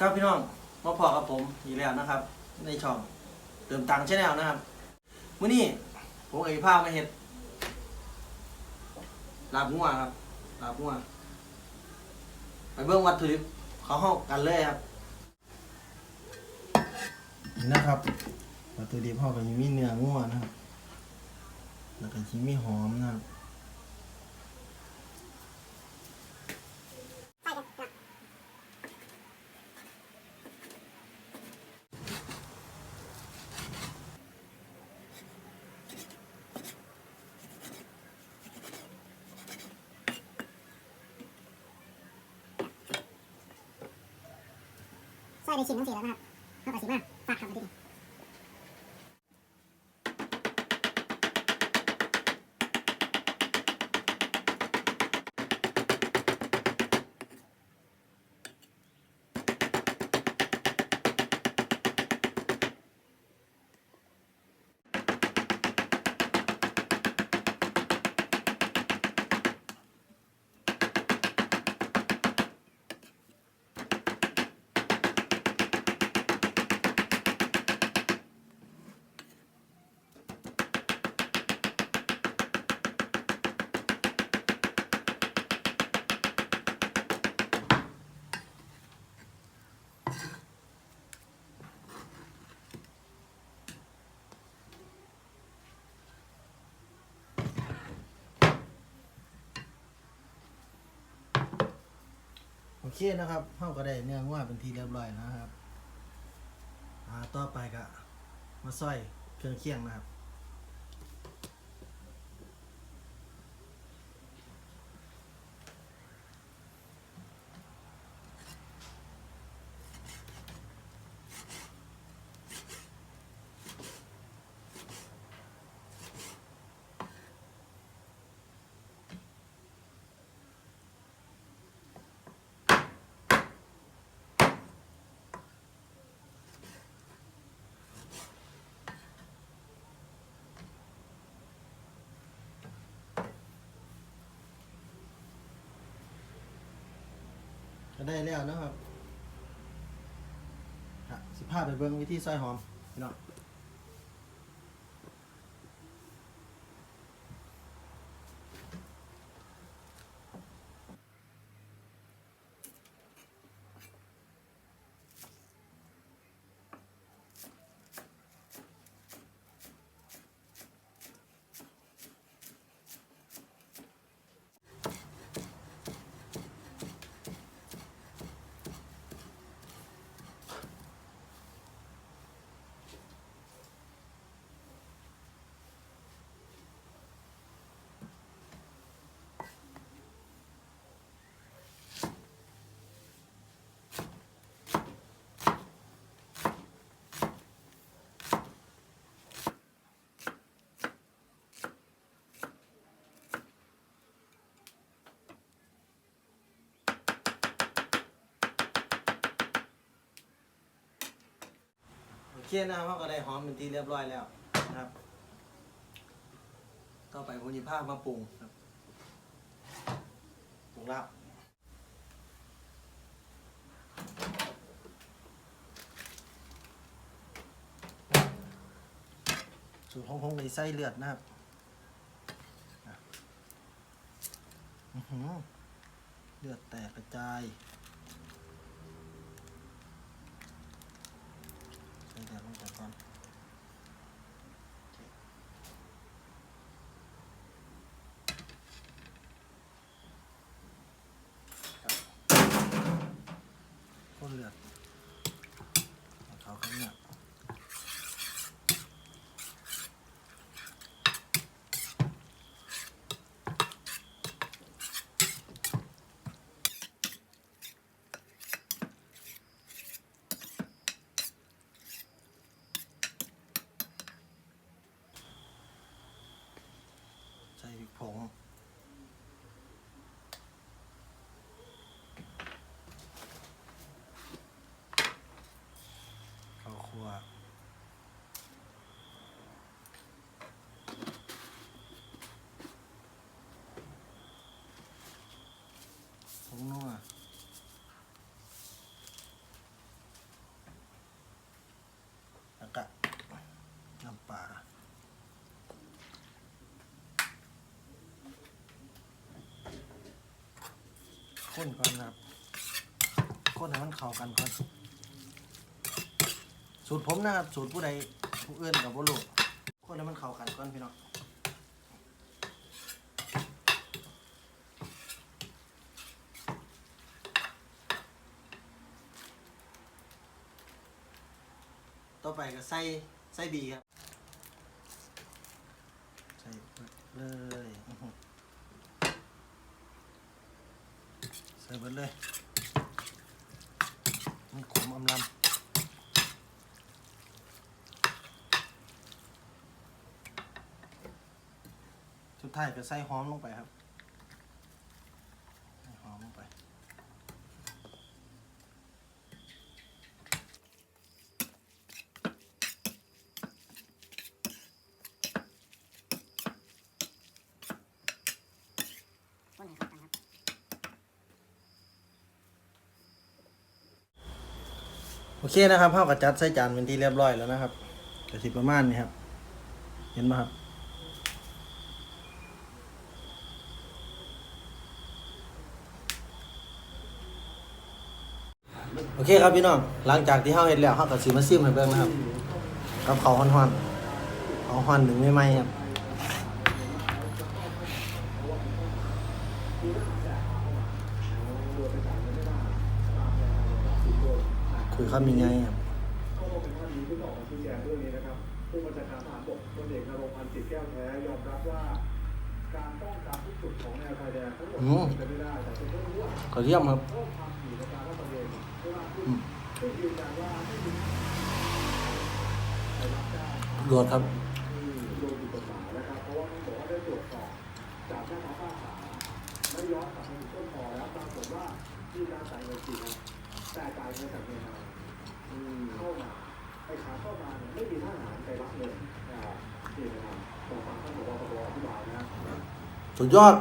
ครับพี่น้องมาพอกับผมอีกแล้วนะครับ ในช่องเติมตังค์ชแนลนะครับมื้อนี้ผมกับพี่ภามาเห็ดลาบงัวครับลาบงัวไปเบิ่งวัตถุดิบเขาห้องกันเลยครับนี่นะครับวัตถุดิบเขาก็ยังมีเนื้องัวนะครับ แล้วก็ยังมีหอมนะครับ ใส่ในชิ้นทั้งสี่แล้วนะครับเท่ากับสิบห้าฝากทำมาที เคนะครับเข้าก็ได้เนื้อง่วเป็นทีเรียบร้อยนะครับ อ่า ต่อไปก็มาซอยเครื่องเคียงนะครับ ก็ได้แล้วนะครับสิบห้าไปเบิ้งวิธีซอยหอมพี่น้อง โอเคนะครับเราก็ได้หอมเป็นที่เรียบร้อยแล้วนะครับ ต่อไปผมจะพามาปรุงครับปรุงลาบสูตรของผมในไส้เลือดนะครับอะอื้อหือเลือดแตกกระจาย ใส่ 好 ข้นก่อนนะครับข้นให้มันเข้ากันก่อนสูตรผมนะครับสูตรผู้ใดผู้อื่นกับผู้ลูกข้นให้มันเข้ากันก่อนพี่น้องต่อไปก็ใส่ใส่บีครับ ใส่เบิดเลยอื้อหือ ใส่เบิดเลย มันขมอำลำสุดท้ายก็ใส่หอมลงไปครับใส่หอมลงไป คนให้เข้ากันครับ โอเคนะครับข้าวกับจัดใส่จานเป็นที่เรียบร้อยแล้วนะครับกระสิประมาณนี้ครับ เห็นไหมครับโอเคครับพี่น้อง หลังจากที่เฮาเฮ็ดแล้วเฮาก็สิมาซิมให้เบิ่งนะครับกับข้าวฮ้อนๆเอาฮ้อนหนึ่งไม่ไหมครับ คุยคำยังไงครับก็เป็นท่านนี้ที่ออกมาชี้แจงเรื่องนี้นะครับ ผู้บัญชาการทหารบกพลเอกนรงค์พันธ์จิตแก้วแท้ยอมรับว่า การป้องกันทุกจุดของแนวชายแดนทั้งหมดอืมเป็นไม่ได้แต่เป็นเรื่องร่วมขอเยี่ยมครับเพิ่มความถี่ในการรับประเด็นให้มากขึ้นอืมซึ่งยืนยันว่าไม่มีใครรับได้โดดครับอืมโดยผิดกฎหมายนะครับ เพราะว่าต้องบอกว่าได้ตรวจสอบจากแม่ค้าป้าขาไม่ย้อนกลับมาถึงต้นตอแล้วปรากฏว่ามีการจ่ายเงินจริงนะแต่จ่ายเงินจากเมียนมาอืม เข้ามาไอ้ขาเข้ามาเนี่ยไม่มีทหารไปรับเลยนะครับนี่นะครับตรงฟังท่านบอกว่าปปอธิบายนะสุดยอด